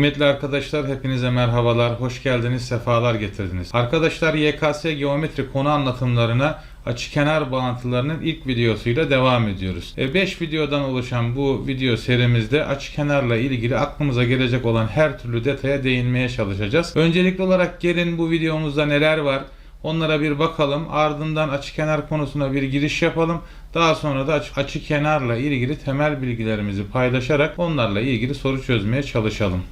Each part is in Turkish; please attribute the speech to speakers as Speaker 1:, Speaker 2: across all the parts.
Speaker 1: Kıymetli arkadaşlar hepinize merhabalar, hoş geldiniz, sefalar getirdiniz. Arkadaşlar YKS geometri konu anlatımlarına açı kenar bağıntılarının ilk videosuyla devam ediyoruz. 5 videodan oluşan bu video serimizde açı kenarla ilgili aklımıza gelecek olan her türlü detaya değinmeye çalışacağız. Öncelikli olarak gelin bu videomuzda neler var Onlara bir bakalım. Ardından açı kenar konusuna bir giriş yapalım. Daha sonra da açı, açı kenarla ilgili temel bilgilerimizi paylaşarak onlarla ilgili soru çözmeye çalışalım.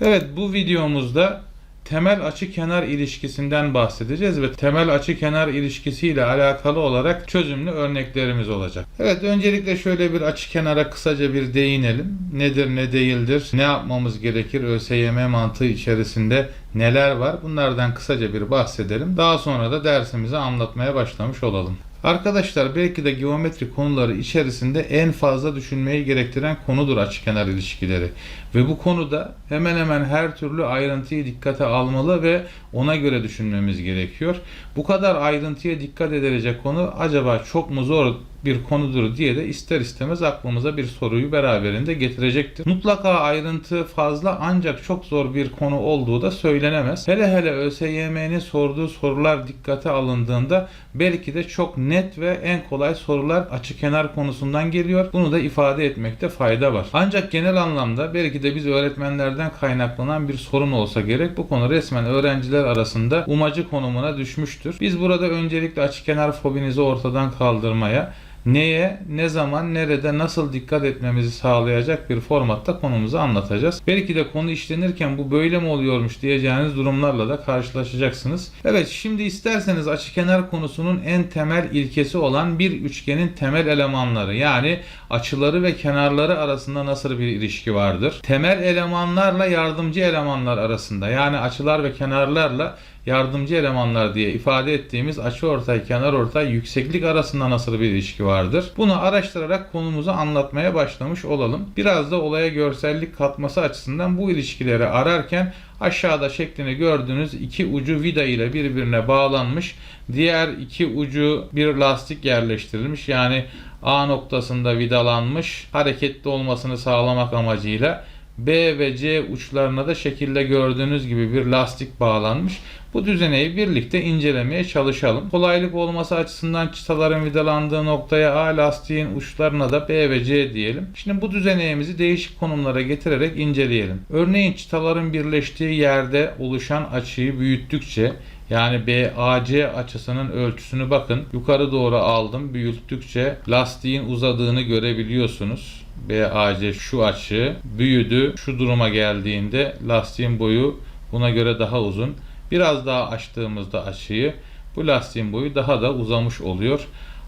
Speaker 1: Evet bu videomuzda temel açı kenar ilişkisinden bahsedeceğiz ve temel açı kenar ilişkisi ile alakalı olarak çözümlü örneklerimiz olacak. Evet öncelikle şöyle bir açı kenara kısaca bir değinelim. Nedir ne değildir? Ne yapmamız gerekir? ÖSYM mantığı içerisinde neler var? Bunlardan kısaca bir bahsedelim. Daha sonra da dersimizi anlatmaya başlamış olalım. Arkadaşlar belki de geometri konuları içerisinde en fazla düşünmeyi gerektiren konudur açıkenar ilişkileri. Ve bu konuda hemen hemen her türlü ayrıntıyı dikkate almalı ve ona göre düşünmemiz gerekiyor. Bu kadar ayrıntıya dikkat edilecek konu acaba çok mu zor bir konudur diye de ister istemez aklımıza bir soruyu beraberinde getirecektir. Mutlaka ayrıntı fazla ancak çok zor bir konu olduğu da söylenemez. Hele hele ÖSYM'nin sorduğu sorular dikkate alındığında belki de çok net ve en kolay sorular açı kenar konusundan geliyor. Bunu da ifade etmekte fayda var. Ancak genel anlamda belki de biz öğretmenlerden kaynaklanan bir sorun olsa gerek bu konu resmen öğrenciler arasında umacı konumuna düşmüştür. Biz burada öncelikle açı kenar fobinizi ortadan kaldırmaya neye, ne zaman, nerede, nasıl dikkat etmemizi sağlayacak bir formatta konumuzu anlatacağız. Belki de konu işlenirken bu böyle mi oluyormuş diyeceğiniz durumlarla da karşılaşacaksınız. Evet şimdi isterseniz açıkenar konusunun en temel ilkesi olan bir üçgenin temel elemanları yani açıları ve kenarları arasında nasıl bir ilişki vardır? Temel elemanlarla yardımcı elemanlar arasında yani açılar ve kenarlarla yardımcı elemanlar diye ifade ettiğimiz açı ortay, kenar ortay, yükseklik arasında nasıl bir ilişki vardır? Bunu araştırarak konumuzu anlatmaya başlamış olalım. Biraz da olaya görsellik katması açısından bu ilişkileri ararken aşağıda şeklini gördüğünüz iki ucu vida ile birbirine bağlanmış. Diğer iki ucu bir lastik yerleştirilmiş. Yani A noktasında vidalanmış. Hareketli olmasını sağlamak amacıyla B ve C uçlarına da şekilde gördüğünüz gibi bir lastik bağlanmış. Bu düzeneyi birlikte incelemeye çalışalım. Kolaylık olması açısından çıtaların vidalandığı noktaya A lastiğin uçlarına da B ve C diyelim. Şimdi bu düzeneğimizi değişik konumlara getirerek inceleyelim. Örneğin çıtaların birleştiği yerde oluşan açıyı büyüttükçe yani BAC açısının ölçüsünü bakın yukarı doğru aldım büyüttükçe lastiğin uzadığını görebiliyorsunuz. BAC şu açı büyüdü. Şu duruma geldiğinde lastiğin boyu buna göre daha uzun. Biraz daha açtığımızda açıyı bu lastiğin boyu daha da uzamış oluyor.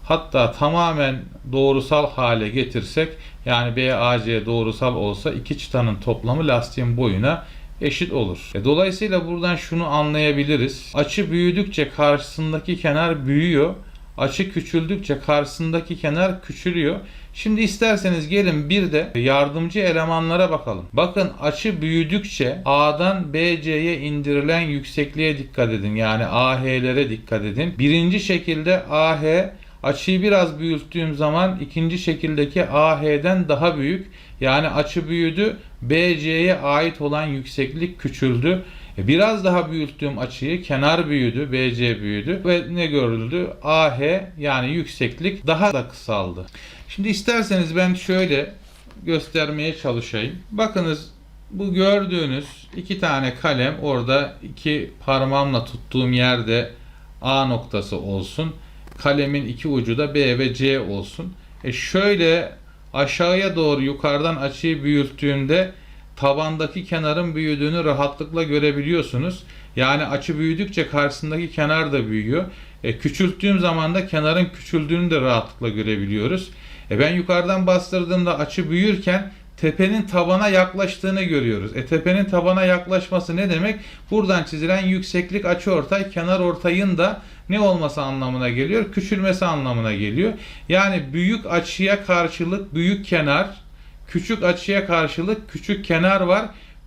Speaker 1: Hatta tamamen doğrusal hale getirsek yani BAC doğrusal olsa iki çıtanın toplamı lastiğin boyuna eşit olur. E, dolayısıyla buradan şunu anlayabiliriz. Açı büyüdükçe karşısındaki kenar büyüyor. Açı küçüldükçe karşısındaki kenar küçülüyor. Şimdi isterseniz gelin bir de yardımcı elemanlara bakalım. Bakın açı büyüdükçe A'dan BC'ye indirilen yüksekliğe dikkat edin. Yani AH'lere dikkat edin. Birinci şekilde AH açıyı biraz büyüttüğüm zaman ikinci şekildeki AH'den daha büyük. Yani açı büyüdü. BC'ye ait olan yükseklik küçüldü. E, Biraz daha büyüttüğüm açıyı kenar büyüdü, BC büyüdü ve ne görüldü? AH yani yükseklik daha da kısaldı. Şimdi isterseniz ben şöyle göstermeye çalışayım. Bakınız bu gördüğünüz iki tane kalem orada iki parmağımla tuttuğum yerde A noktası olsun. Kalemin iki ucu da B ve C olsun. E şöyle aşağıya doğru yukarıdan açıyı büyüttüğümde tabandaki kenarın büyüdüğünü rahatlıkla görebiliyorsunuz. Yani açı büyüdükçe karşısındaki kenar da büyüyor. E, küçülttüğüm zaman da kenarın küçüldüğünü de rahatlıkla görebiliyoruz. E, ben yukarıdan bastırdığımda açı büyürken tepenin tabana yaklaştığını görüyoruz. E tepenin tabana yaklaşması ne demek? Buradan çizilen yükseklik açı ortay kenar ortayın da ne olması anlamına geliyor? Küçülmesi anlamına geliyor. Yani büyük açıya karşılık büyük kenar, küçük açıya karşılık küçük kenar var.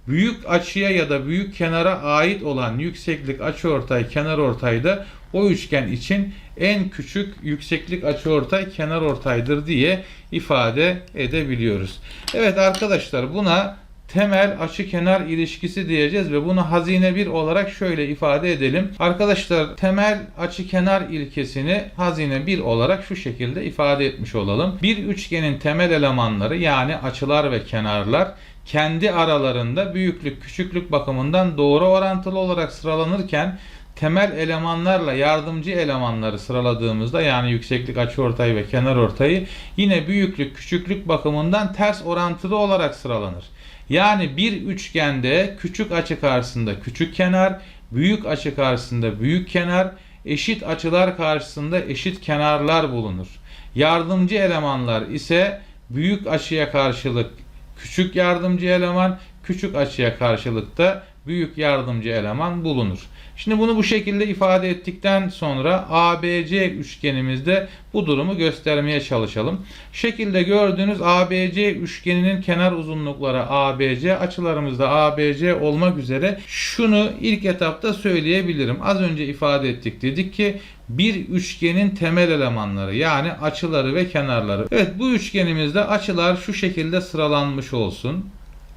Speaker 1: Büyük açıya ya da büyük kenara ait olan yükseklik açıortay kenar ortayda o üçgen için en küçük yükseklik açıortay kenar ortaydır diye ifade edebiliyoruz. Evet arkadaşlar buna temel açı kenar ilişkisi diyeceğiz ve bunu hazine 1 olarak şöyle ifade edelim. Arkadaşlar temel açı kenar ilkesini hazine 1 olarak şu şekilde ifade etmiş olalım. Bir üçgenin temel elemanları yani açılar ve kenarlar kendi aralarında büyüklük küçüklük bakımından doğru orantılı olarak sıralanırken temel elemanlarla yardımcı elemanları sıraladığımızda yani yükseklik açıortayı ve kenar ortayı yine büyüklük küçüklük bakımından ters orantılı olarak sıralanır. Yani bir üçgende küçük açı karşısında küçük kenar, büyük açı karşısında büyük kenar, eşit açılar karşısında eşit kenarlar bulunur. Yardımcı elemanlar ise büyük açıya karşılık küçük yardımcı eleman, küçük açıya karşılık da büyük yardımcı eleman bulunur. Şimdi bunu bu şekilde ifade ettikten sonra ABC üçgenimizde bu durumu göstermeye çalışalım. Şekilde gördüğünüz ABC üçgeninin kenar uzunlukları ABC, açılarımızda ABC olmak üzere şunu ilk etapta söyleyebilirim. Az önce ifade ettik dedik ki bir üçgenin temel elemanları yani açıları ve kenarları. Evet bu üçgenimizde açılar şu şekilde sıralanmış olsun.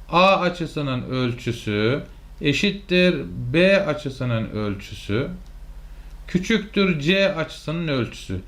Speaker 1: A açısının ölçüsü eşittir B açısının ölçüsü küçüktür C açısının ölçüsü.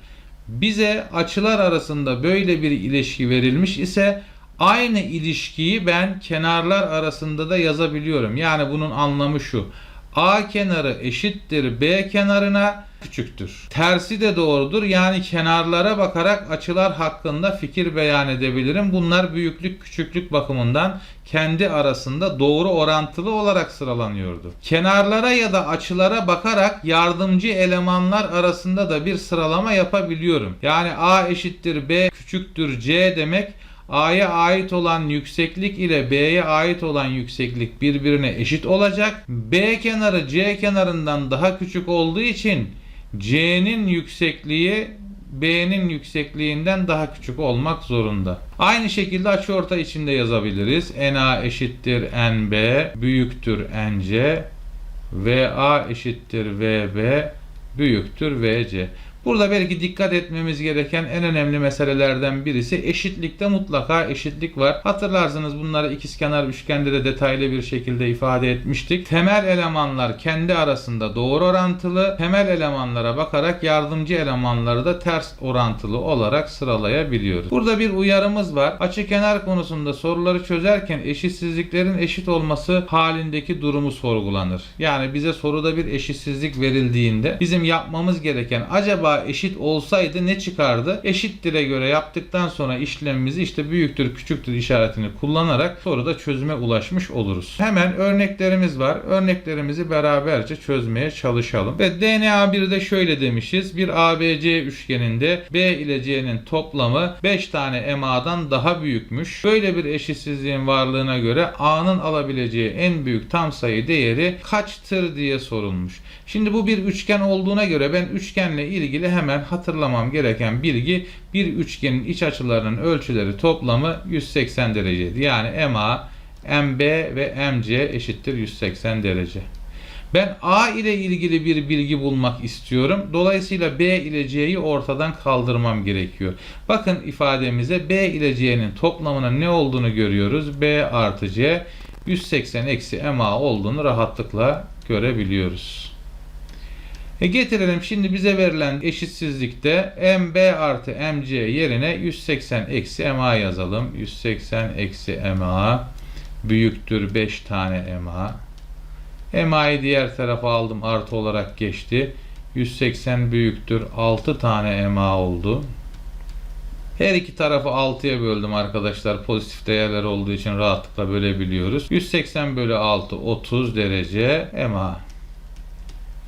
Speaker 1: Bize açılar arasında böyle bir ilişki verilmiş ise aynı ilişkiyi ben kenarlar arasında da yazabiliyorum. Yani bunun anlamı şu. A kenarı eşittir B kenarına küçüktür. Tersi de doğrudur. Yani kenarlara bakarak açılar hakkında fikir beyan edebilirim. Bunlar büyüklük küçüklük bakımından kendi arasında doğru orantılı olarak sıralanıyordu. Kenarlara ya da açılara bakarak yardımcı elemanlar arasında da bir sıralama yapabiliyorum. Yani A eşittir B küçüktür C demek A'ya ait olan yükseklik ile B'ye ait olan yükseklik birbirine eşit olacak. B kenarı C kenarından daha küçük olduğu için C'nin yüksekliği B'nin yüksekliğinden daha küçük olmak zorunda. Aynı şekilde açıortay içinde yazabiliriz. NA eşittir NB büyüktür NC VA eşittir VB büyüktür VC. Burada belki dikkat etmemiz gereken en önemli meselelerden birisi eşitlikte mutlaka eşitlik var. Hatırlarsınız bunları ikizkenar üçgende de detaylı bir şekilde ifade etmiştik. Temel elemanlar kendi arasında doğru orantılı, temel elemanlara bakarak yardımcı elemanları da ters orantılı olarak sıralayabiliyoruz. Burada bir uyarımız var. Açıkenar konusunda soruları çözerken eşitsizliklerin eşit olması halindeki durumu sorgulanır. Yani bize soruda bir eşitsizlik verildiğinde bizim yapmamız gereken acaba eşit olsaydı ne çıkardı? Eşittir'e göre yaptıktan sonra işlemimizi işte büyüktür küçüktür işaretini kullanarak soruda çözüme ulaşmış oluruz. Hemen örneklerimiz var. Örneklerimizi beraberce çözmeye çalışalım. Ve DNA 1'de şöyle demişiz. Bir ABC üçgeninde B ile C'nin toplamı 5 tane MA'dan daha büyükmüş. Böyle bir eşitsizliğin varlığına göre A'nın alabileceği en büyük tam sayı değeri kaçtır diye sorulmuş. Şimdi bu bir üçgen olduğuna göre ben üçgenle ilgili hemen hatırlamam gereken bilgi bir üçgenin iç açılarının ölçüleri toplamı 180 dereceydi. Yani MA, MB ve MC eşittir 180 derece. Ben A ile ilgili bir bilgi bulmak istiyorum. Dolayısıyla B ile C'yi ortadan kaldırmam gerekiyor. Bakın ifademize B ile C'nin toplamının ne olduğunu görüyoruz. B artı C 180 eksi MA olduğunu rahatlıkla görebiliyoruz. E getirelim şimdi bize verilen eşitsizlikte MB artı MC yerine 180 eksi MA yazalım. 180 eksi MA büyüktür 5 tane MA. MA'yı diğer tarafa aldım artı olarak geçti. 180 büyüktür 6 tane MA oldu. Her iki tarafı 6'ya böldüm arkadaşlar. Pozitif değerler olduğu için rahatlıkla bölebiliyoruz. 180 bölü 6 30 derece MA.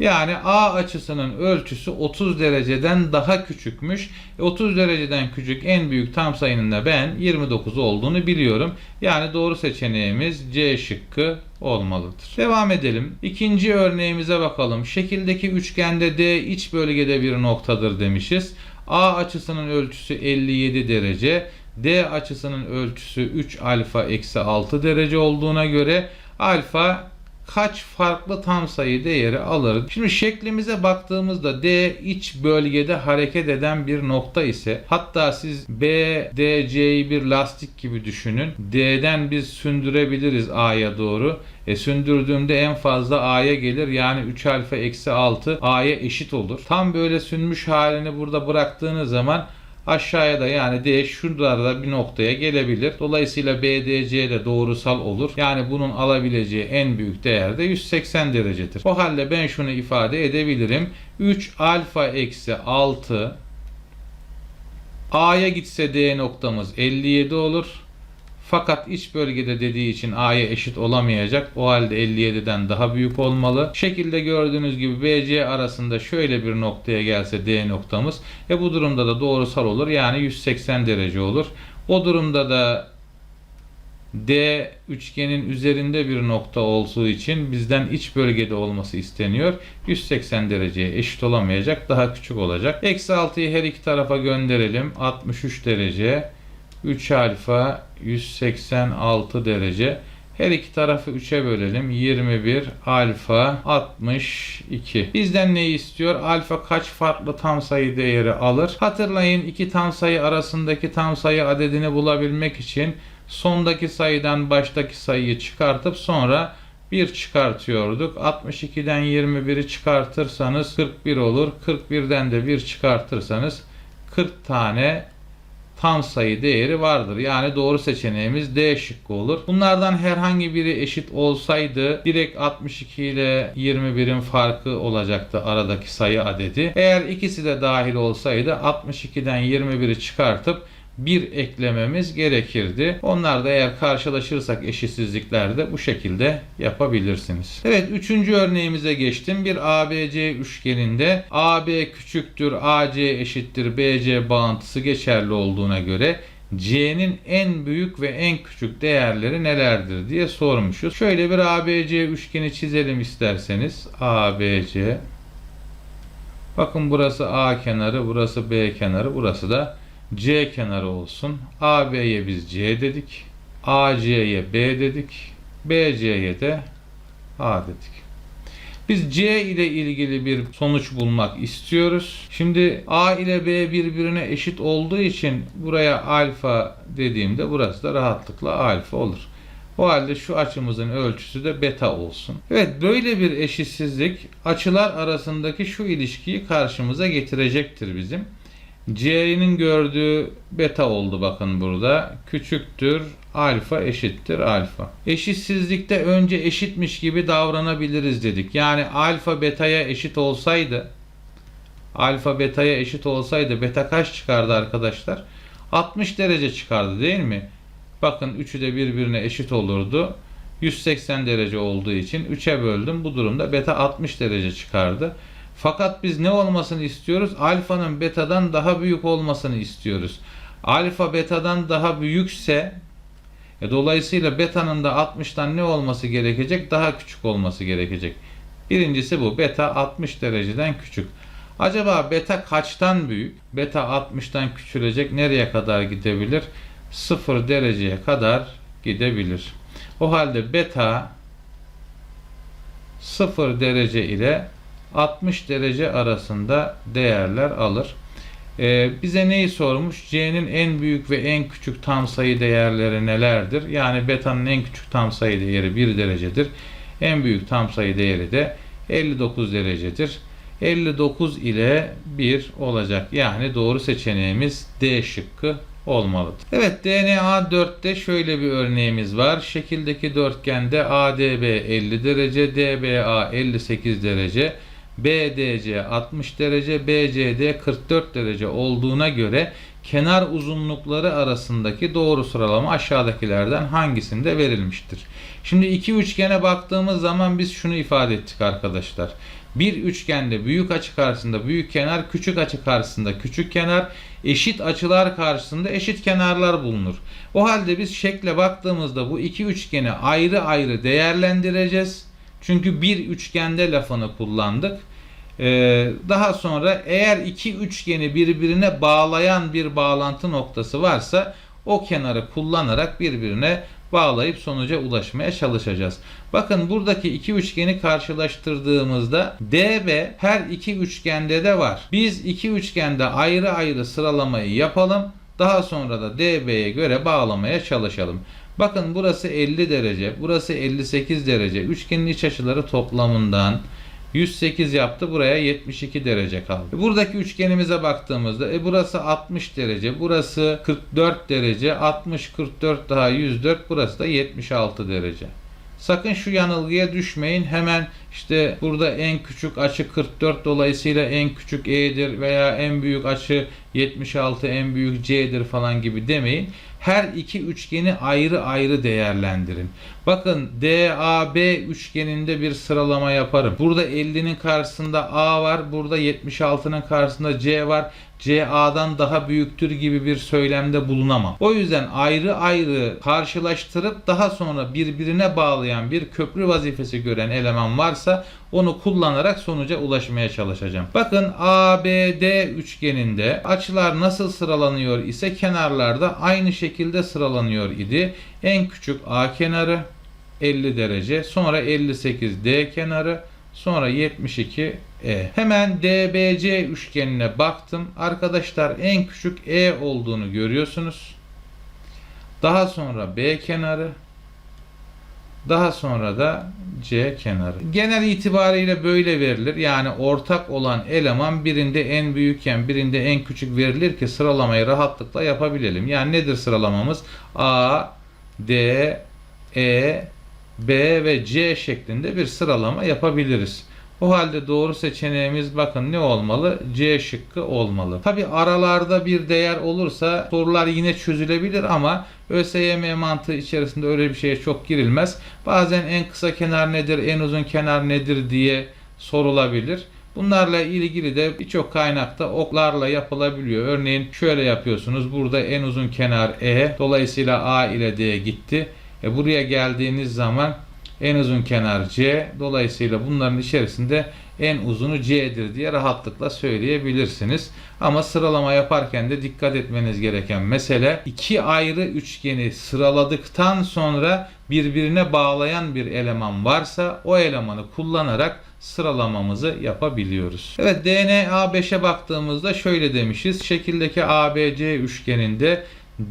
Speaker 1: Yani A açısının ölçüsü 30 dereceden daha küçükmüş. 30 dereceden küçük en büyük tam sayının da ben 29 olduğunu biliyorum. Yani doğru seçeneğimiz C şıkkı olmalıdır. Devam edelim. İkinci örneğimize bakalım. Şekildeki üçgende D iç bölgede bir noktadır demişiz. A açısının ölçüsü 57 derece. D açısının ölçüsü 3 alfa eksi 6 derece olduğuna göre alfa kaç farklı tam sayı değeri alır? Şimdi şeklimize baktığımızda D iç bölgede hareket eden bir nokta ise hatta siz B, D, C'yi bir lastik gibi düşünün. D'den biz sündürebiliriz A'ya doğru. E sündürdüğümde en fazla A'ya gelir. Yani 3 alfa eksi 6 A'ya eşit olur. Tam böyle sünmüş halini burada bıraktığınız zaman aşağıya da yani D şuralarda bir noktaya gelebilir. Dolayısıyla BDC de doğrusal olur. Yani bunun alabileceği en büyük değer de 180 derecedir. O halde ben şunu ifade edebilirim. 3 alfa eksi 6 A'ya gitse D noktamız 57 olur. Fakat iç bölgede dediği için A'ya eşit olamayacak. O halde 57'den daha büyük olmalı. Şekilde gördüğünüz gibi BC arasında şöyle bir noktaya gelse D noktamız. E bu durumda da doğrusal olur. Yani 180 derece olur. O durumda da D üçgenin üzerinde bir nokta olduğu için bizden iç bölgede olması isteniyor. 180 dereceye eşit olamayacak. Daha küçük olacak. Eksi 6'yı her iki tarafa gönderelim. 63 derece. 3 alfa 186 derece. Her iki tarafı 3'e bölelim. 21 alfa 62. Bizden ne istiyor? Alfa kaç farklı tam sayı değeri alır? Hatırlayın iki tam sayı arasındaki tam sayı adedini bulabilmek için sondaki sayıdan baştaki sayıyı çıkartıp sonra 1 çıkartıyorduk. 62'den 21'i çıkartırsanız 41 olur. 41'den de 1 çıkartırsanız 40 tane tam sayı değeri vardır. Yani doğru seçeneğimiz D şıkkı olur. Bunlardan herhangi biri eşit olsaydı direkt 62 ile 21'in farkı olacaktı aradaki sayı adedi. Eğer ikisi de dahil olsaydı 62'den 21'i çıkartıp bir eklememiz gerekirdi. Onlar da eğer karşılaşırsak eşitsizliklerde bu şekilde yapabilirsiniz. Evet üçüncü örneğimize geçtim. Bir ABC üçgeninde AB küçüktür AC eşittir BC bağıntısı geçerli olduğuna göre C'nin en büyük ve en küçük değerleri nelerdir diye sormuşuz. Şöyle bir ABC üçgeni çizelim isterseniz. ABC Bakın burası A kenarı, burası B kenarı, burası da C kenarı olsun. AB'ye biz C dedik. AC'ye B dedik. BC'ye de A dedik. Biz C ile ilgili bir sonuç bulmak istiyoruz. Şimdi A ile B birbirine eşit olduğu için buraya alfa dediğimde burası da rahatlıkla alfa olur. O halde şu açımızın ölçüsü de beta olsun. Evet böyle bir eşitsizlik açılar arasındaki şu ilişkiyi karşımıza getirecektir bizim. C'nin gördüğü beta oldu bakın burada. Küçüktür alfa eşittir alfa. Eşitsizlikte önce eşitmiş gibi davranabiliriz dedik. Yani alfa betaya eşit olsaydı alfa betaya eşit olsaydı beta kaç çıkardı arkadaşlar? 60 derece çıkardı değil mi? Bakın üçü de birbirine eşit olurdu. 180 derece olduğu için 3'e böldüm. Bu durumda beta 60 derece çıkardı. Fakat biz ne olmasını istiyoruz? Alfanın betadan daha büyük olmasını istiyoruz. Alfa betadan daha büyükse e, dolayısıyla beta'nın da 60'tan ne olması gerekecek? Daha küçük olması gerekecek. Birincisi bu. Beta 60 dereceden küçük. Acaba beta kaçtan büyük? Beta 60'tan küçülecek. Nereye kadar gidebilir? 0 dereceye kadar gidebilir. O halde beta 0 derece ile 60 derece arasında değerler alır. Ee, bize neyi sormuş? C'nin en büyük ve en küçük tam sayı değerleri nelerdir? Yani beta'nın en küçük tam sayı değeri 1 derecedir. En büyük tam sayı değeri de 59 derecedir. 59 ile 1 olacak. Yani doğru seçeneğimiz D şıkkı olmalıdır. Evet DNA 4'te şöyle bir örneğimiz var. Şekildeki dörtgende ADB 50 derece, DBA 58 derece, BDC 60 derece, BCD 44 derece olduğuna göre kenar uzunlukları arasındaki doğru sıralama aşağıdakilerden hangisinde verilmiştir? Şimdi iki üçgene baktığımız zaman biz şunu ifade ettik arkadaşlar. Bir üçgende büyük açı karşısında büyük kenar, küçük açı karşısında küçük kenar, eşit açılar karşısında eşit kenarlar bulunur. O halde biz şekle baktığımızda bu iki üçgeni ayrı ayrı değerlendireceğiz. Çünkü bir üçgende lafını kullandık. Ee, daha sonra eğer iki üçgeni birbirine bağlayan bir bağlantı noktası varsa o kenarı kullanarak birbirine bağlayıp sonuca ulaşmaya çalışacağız. Bakın buradaki iki üçgeni karşılaştırdığımızda DB her iki üçgende de var. Biz iki üçgende ayrı ayrı sıralamayı yapalım. Daha sonra da DB'ye göre bağlamaya çalışalım. Bakın burası 50 derece, burası 58 derece. Üçgenin iç açıları toplamından 108 yaptı. Buraya 72 derece kaldı. Buradaki üçgenimize baktığımızda e burası 60 derece, burası 44 derece, 60 44 daha 104, burası da 76 derece. Sakın şu yanılgıya düşmeyin. Hemen işte burada en küçük açı 44 dolayısıyla en küçük E'dir veya en büyük açı 76 en büyük C'dir falan gibi demeyin. Her iki üçgeni ayrı ayrı değerlendirin. Bakın DAB üçgeninde bir sıralama yaparım. Burada 50'nin karşısında A var. Burada 76'nın karşısında C var. CA'dan daha büyüktür gibi bir söylemde bulunamam. O yüzden ayrı ayrı karşılaştırıp daha sonra birbirine bağlayan bir köprü vazifesi gören eleman varsa onu kullanarak sonuca ulaşmaya çalışacağım. Bakın ABD üçgeninde açılar nasıl sıralanıyor ise kenarlarda aynı şekilde sıralanıyor idi. En küçük A kenarı 50 derece, sonra 58 D kenarı, sonra 72 E. Hemen DBC üçgenine baktım. Arkadaşlar en küçük E olduğunu görüyorsunuz. Daha sonra B kenarı, daha sonra da C kenarı. Genel itibariyle böyle verilir. Yani ortak olan eleman birinde en büyükken birinde en küçük verilir ki sıralamayı rahatlıkla yapabilelim. Yani nedir sıralamamız? A, D, E, B ve C şeklinde bir sıralama yapabiliriz. O halde doğru seçeneğimiz bakın ne olmalı? C şıkkı olmalı. Tabi aralarda bir değer olursa sorular yine çözülebilir ama ÖSYM mantığı içerisinde öyle bir şeye çok girilmez. Bazen en kısa kenar nedir, en uzun kenar nedir diye sorulabilir. Bunlarla ilgili de birçok kaynakta oklarla yapılabiliyor. Örneğin şöyle yapıyorsunuz. Burada en uzun kenar E. Dolayısıyla A ile D gitti. E buraya geldiğiniz zaman en uzun kenar C. Dolayısıyla bunların içerisinde en uzunu C'dir diye rahatlıkla söyleyebilirsiniz. Ama sıralama yaparken de dikkat etmeniz gereken mesele iki ayrı üçgeni sıraladıktan sonra birbirine bağlayan bir eleman varsa o elemanı kullanarak sıralamamızı yapabiliyoruz. Evet DNA 5'e baktığımızda şöyle demişiz. Şekildeki ABC üçgeninde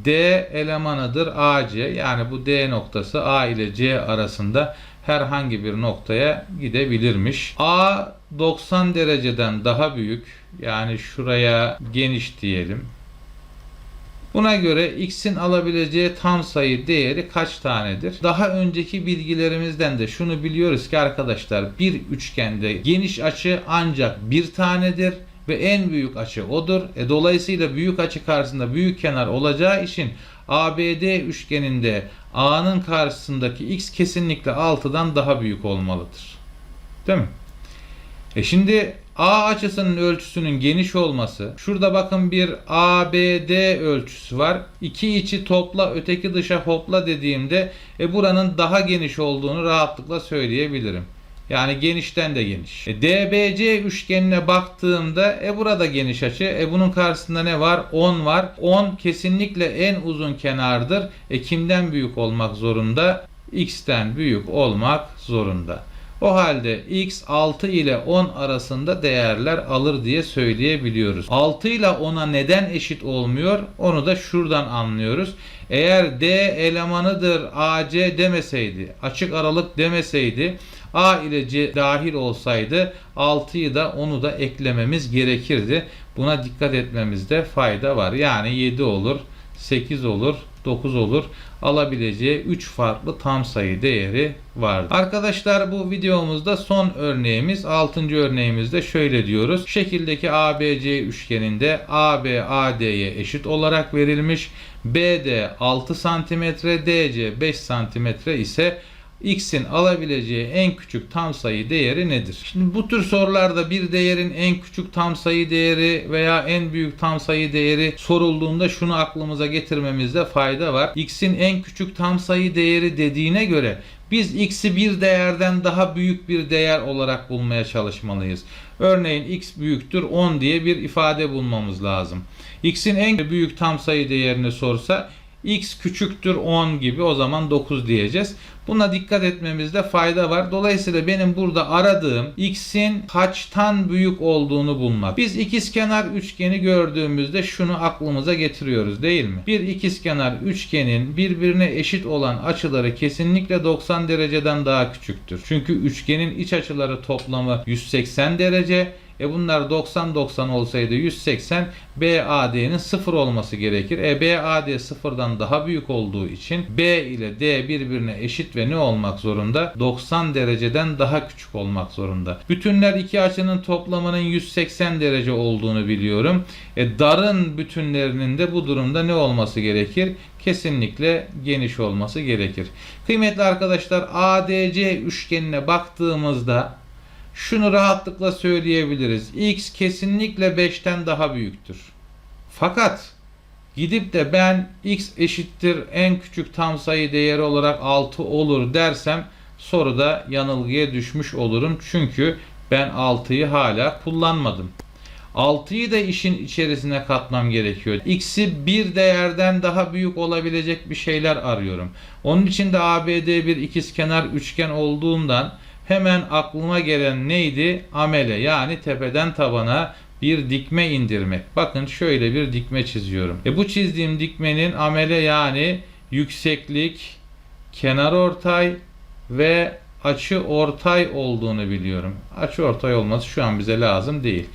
Speaker 1: D elemanıdır AC. Yani bu D noktası A ile C arasında herhangi bir noktaya gidebilirmiş. A 90 dereceden daha büyük. Yani şuraya geniş diyelim. Buna göre x'in alabileceği tam sayı değeri kaç tanedir? Daha önceki bilgilerimizden de şunu biliyoruz ki arkadaşlar bir üçgende geniş açı ancak bir tanedir ve en büyük açı odur. E, dolayısıyla büyük açı karşısında büyük kenar olacağı için ABD üçgeninde A'nın karşısındaki x kesinlikle 6'dan daha büyük olmalıdır. Değil mi? E şimdi A açısının ölçüsünün geniş olması. Şurada bakın bir ABD ölçüsü var. İki içi topla öteki dışa hopla dediğimde e buranın daha geniş olduğunu rahatlıkla söyleyebilirim. Yani genişten de geniş. E, DBC üçgenine baktığımda e burada geniş açı. E bunun karşısında ne var? 10 var. 10 kesinlikle en uzun kenardır. E kimden büyük olmak zorunda? X'ten büyük olmak zorunda. O halde x 6 ile 10 arasında değerler alır diye söyleyebiliyoruz. 6 ile 10'a neden eşit olmuyor? Onu da şuradan anlıyoruz. Eğer D elemanıdır AC demeseydi, açık aralık demeseydi, A ile C dahil olsaydı 6'yı da 10'u da eklememiz gerekirdi. Buna dikkat etmemizde fayda var. Yani 7 olur, 8 olur, 9 olur. Alabileceği 3 farklı tam sayı değeri vardı. Arkadaşlar bu videomuzda son örneğimiz 6. örneğimizde şöyle diyoruz. Şekildeki ABC üçgeninde AB AD'ye eşit olarak verilmiş. BD 6 cm, DC 5 cm ise x'in alabileceği en küçük tam sayı değeri nedir? Şimdi bu tür sorularda bir değerin en küçük tam sayı değeri veya en büyük tam sayı değeri sorulduğunda şunu aklımıza getirmemizde fayda var. x'in en küçük tam sayı değeri dediğine göre biz x'i bir değerden daha büyük bir değer olarak bulmaya çalışmalıyız. Örneğin x büyüktür 10 diye bir ifade bulmamız lazım. x'in en büyük tam sayı değerini sorsa x küçüktür 10 gibi o zaman 9 diyeceğiz. Buna dikkat etmemizde fayda var. Dolayısıyla benim burada aradığım x'in kaçtan büyük olduğunu bulmak. Biz ikizkenar üçgeni gördüğümüzde şunu aklımıza getiriyoruz değil mi? Bir ikizkenar üçgenin birbirine eşit olan açıları kesinlikle 90 dereceden daha küçüktür. Çünkü üçgenin iç açıları toplamı 180 derece. E bunlar 90-90 olsaydı 180 BAD'nin 0 olması gerekir. E BAD sıfırdan daha büyük olduğu için B ile D birbirine eşit ve ne olmak zorunda? 90 dereceden daha küçük olmak zorunda. Bütünler iki açının toplamının 180 derece olduğunu biliyorum. E darın bütünlerinin de bu durumda ne olması gerekir? Kesinlikle geniş olması gerekir. Kıymetli arkadaşlar ADC üçgenine baktığımızda şunu rahatlıkla söyleyebiliriz. X kesinlikle 5'ten daha büyüktür. Fakat gidip de ben x eşittir en küçük tam sayı değeri olarak 6 olur dersem soruda yanılgıya düşmüş olurum. Çünkü ben 6'yı hala kullanmadım. 6'yı da işin içerisine katmam gerekiyor. X'i bir değerden daha büyük olabilecek bir şeyler arıyorum. Onun için de ABD bir ikizkenar üçgen olduğundan hemen aklıma gelen neydi? Amele yani tepeden tabana bir dikme indirmek. Bakın şöyle bir dikme çiziyorum. E bu çizdiğim dikmenin amele yani yükseklik, kenar ortay ve açı ortay olduğunu biliyorum. Açı ortay olması şu an bize lazım değil.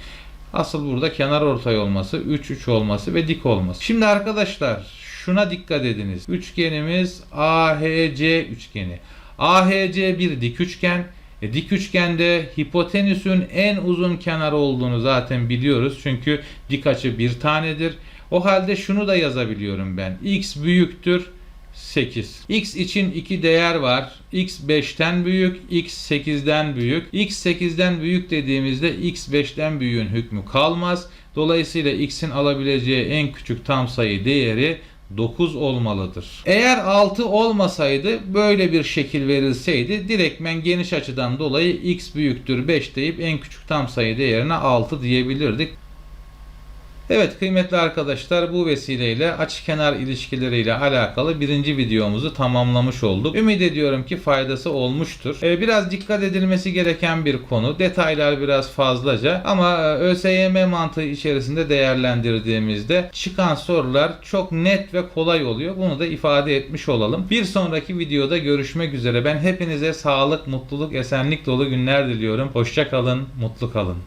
Speaker 1: Asıl burada kenar ortay olması, 3 3 olması ve dik olması. Şimdi arkadaşlar şuna dikkat ediniz. Üçgenimiz AHC üçgeni. AHC bir dik üçgen. E, dik üçgende hipotenüsün en uzun kenarı olduğunu zaten biliyoruz. Çünkü dik açı bir tanedir. O halde şunu da yazabiliyorum ben. X büyüktür 8. X için iki değer var. X 5'ten büyük, X 8'den büyük. X 8'den büyük dediğimizde X 5'ten büyüğün hükmü kalmaz. Dolayısıyla X'in alabileceği en küçük tam sayı değeri 9 olmalıdır. Eğer 6 olmasaydı böyle bir şekil verilseydi direktmen geniş açıdan dolayı x büyüktür 5 deyip en küçük tam sayı değerine 6 diyebilirdik. Evet kıymetli arkadaşlar bu vesileyle açıkenar ilişkileriyle alakalı birinci videomuzu tamamlamış olduk. Ümit ediyorum ki faydası olmuştur. Ee, biraz dikkat edilmesi gereken bir konu. Detaylar biraz fazlaca ama e, ÖSYM mantığı içerisinde değerlendirdiğimizde çıkan sorular çok net ve kolay oluyor. Bunu da ifade etmiş olalım. Bir sonraki videoda görüşmek üzere. Ben hepinize sağlık, mutluluk, esenlik dolu günler diliyorum. Hoşça kalın, mutlu kalın.